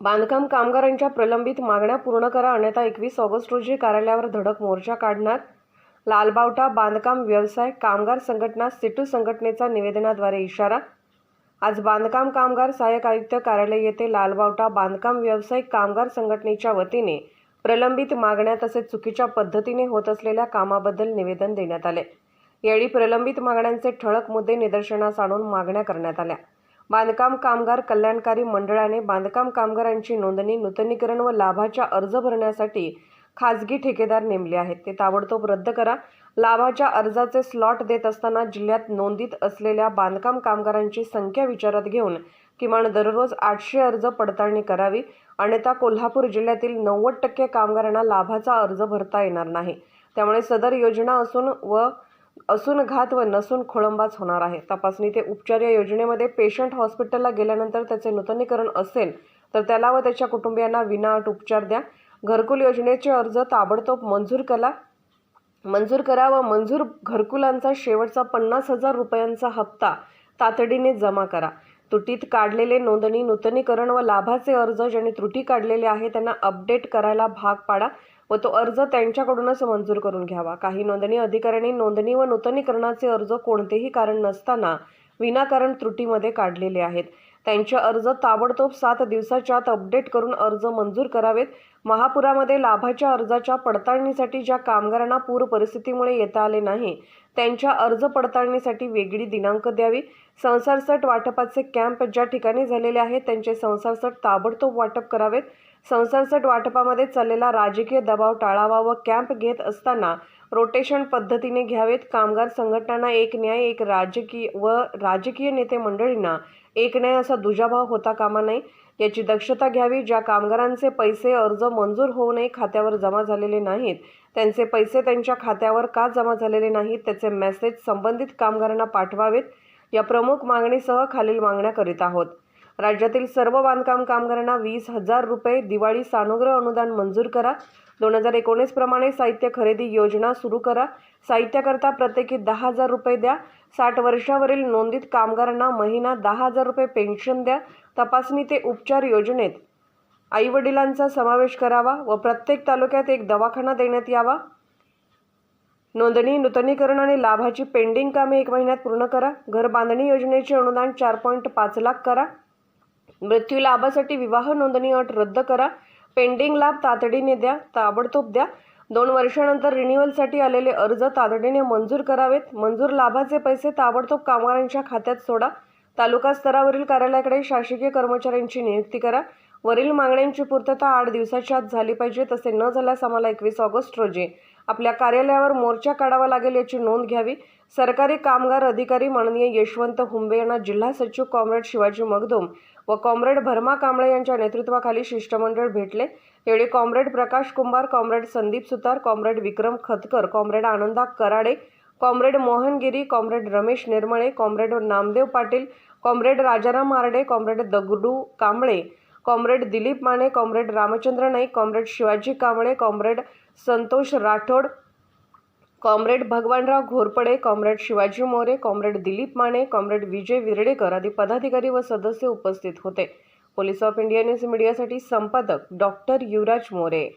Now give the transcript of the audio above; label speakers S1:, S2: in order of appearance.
S1: बांधकाम कामगारांच्या प्रलंबित मागण्या पूर्ण करा अन्यथा एकवीस ऑगस्ट रोजी कार्यालयावर धडक मोर्चा काढणार? लालबावटा बांधकाम व्यवसाय कामगार संघटना सिटू संघटनेचा निवेदनाद्वारे इशारा? आज बांधकाम कामगार सहाय्यक आयुक्त कार्यालय येथे लालबावटा बांधकाम व्यावसायिक कामगार संघटनेच्या वतीने प्रलंबित मागण्या तसेच चुकीच्या पद्धतीने होत असलेल्या कामाबद्दल निवेदन देण्यात आले. यावेळी प्रलंबित मागण्यांचे ठळक मुद्दे निदर्शनास आणून मागण्या करण्यात आल्या. बांधकाम कामगार कल्याणकारी मंडळाने बांधकाम कामगारांची नोंदणी नूतनीकरण व लाभाच्या अर्ज भरण्यासाठी खाजगी ठेकेदार नेमले आहेत. ते ताबडतोब रद्द करा. लाभाच्या अर्जाचे स्लॉट देत असताना जिल्ह्यात नोंदीत असलेल्या बांधकाम कामगारांची संख्या विचारात घेऊन किमान दररोज आठशे अर्ज पडताळणी करावी. अन्यथा कोल्हापूर जिल्ह्यातील नव्वद टक्के कामगारांना लाभाचा अर्ज भरता येणार नाही. त्यामुळे सदर योजना असून व असून घात व नसून खोळंबाच होणार आहे. तपासणी ते उपचार या योजनेमध्ये पेशंट हॉस्पिटलला गेल्यानंतर त्याचे नूतनीकरण असेल तर त्याला व त्याच्या कुटुंबियांना विनाअट उपचार द्या. घरकुल योजनेचे अर्ज ताबडतोब मंजूर करा. मंजूर करा व मंजूर घरकुलांचा शेवटचा पन्नास हजार रुपयांचा हप्ता तातडीने जमा करा. तुटीत काढलेले नोंदणी नूतनीकरण व लाभाचे अर्ज ज्यांनी त्रुटी काढलेले आहे त्यांना अपडेट करायला भाग पाडा. व तो अर्ज त्यांच्याकडूनच मंजूर करून घ्यावा. काही नोंदणी अधिकाऱ्यांनी नोंदणी व नूतनीकरणाचे अर्ज कोणतेही कारण नसताना विनाकारण त्रुटीमध्ये काढलेले आहेत. त्यांचे अर्ज ताबडतोब सात दिवसाच्या आत अपडेट करून अर्ज मंजूर करावेत. महापुरामध्ये लाभाच्या अर्जाच्या पडताळणीसाठी ज्या कामगारांना पूर परिस्थितीमुळे येता आले नाही त्यांच्या अर्ज पडताळणीसाठी वेगळी दिनांक द्यावी. संसारसट वाटपाचे कॅम्प ज्या ठिकाणी झालेले आहेत त्यांचे संसारसट ताबडतोब वाटप करावेत. संसारसट वाटपामध्ये चाललेला राजकीय दबाव टाळावा व कॅम्प घेत असताना रोटेशन पद्धतीने घ्यावेत. कामगार संघटनांना एक न्याय एक राजकीय व राजकीय नेते मंडळींना एक न्याय असा दुजाभाव होता कामा नये. याची दक्षता घ्यावी. ज्या कामगारांचे पैसे अर्ज मंजूर होऊ नये खात्यावर जमा झालेले नाहीत. त्यांचे पैसे त्यांच्या खात्यावर का जमा झालेले नाहीत त्याचे मेसेज संबंधित कामगारांना पाठवावेत. या प्रमुख मागणीसह खालील मागण्या करीत आहोत. राज्यातील सर्व बांधकाम कामगारांना वीस हजार रुपये दिवाळी सानुग्रह अनुदान मंजूर करा. दोन हजार एकोणीस प्रमाणे साहित्य खरेदी योजना सुरू करा. साहित्याकरता प्रत्येकी दहा हजार रुपये द्या. साठ वर्षावरील नोंदीत कामगारांना महिना दहा हजार रुपये पेन्शन द्या. तपासणी ते उपचार योजनेत आईवडिलांचा समावेश करावा व प्रत्येक तालुक्यात एक दवाखाना देण्यात यावा. नोंदणी नूतनीकरण आणि लाभाची पेंडिंग कामे एक महिन्यात पूर्ण करा. घर बांधणी योजनेचे अनुदान चार पॉईंट पाच लाख करा. मृत्यू लाभासाठी विवाह नोंदणी अट रद्द करा. पेंडिंग लाभ तातडीने द्या ताबडतोब द्या. दोन वर्षानंतर रिन्युअलसाठी आलेले अर्ज तातडीने मंजूर करावेत. मंजूर लाभाचे पैसे ताबडतोब कामगारांच्या खात्यात सोडा. तालुका स्तरावरील कार्यालयाकडे शासकीय कर्मचाऱ्यांची नियुक्ती करा. वरील मागण्यांची पूर्तता आठ दिवसाच्या आत झाली पाहिजे तसे न झाल्यास आम्हाला एकवीस ऑगस्ट रोजी आपल्या कार्यालयावर मोर्चा काढावा लागेल याची नोंद घ्यावी. सरकारी कामगार अधिकारी माननीय यशवंत हुंबे यांना जिल्हा सचिव कॉम्रेड शिवाजी मगदुम व कॉम्रेड भरमा कांबळे यांच्या नेतृत्वाखाली शिष्टमंडळ भेटले. यावेळी comrade Prakash Kumbhar comrade Sandeep Sutar comrade Vikram Khatkar comrade Ananda Karade comrade Mohangiri comrade Ramesh Nirmale comrade Namdev Patil comrade Rajaram Arde comrade Dagdu Kamble comrade Dilip Mane comrade Ramchandra Naik comrade Shivaji Kamble comrade Santosh Rathod comrade Bhagwanrao Ghorpade comrade Shivaji More comrade Dilip Mane comrade Vijay Virdekar आदी पदाधिकारी व सदस्य उपस्थित होते. Police of India news मीडियासाठी संपादक doctor युवराज मोरे.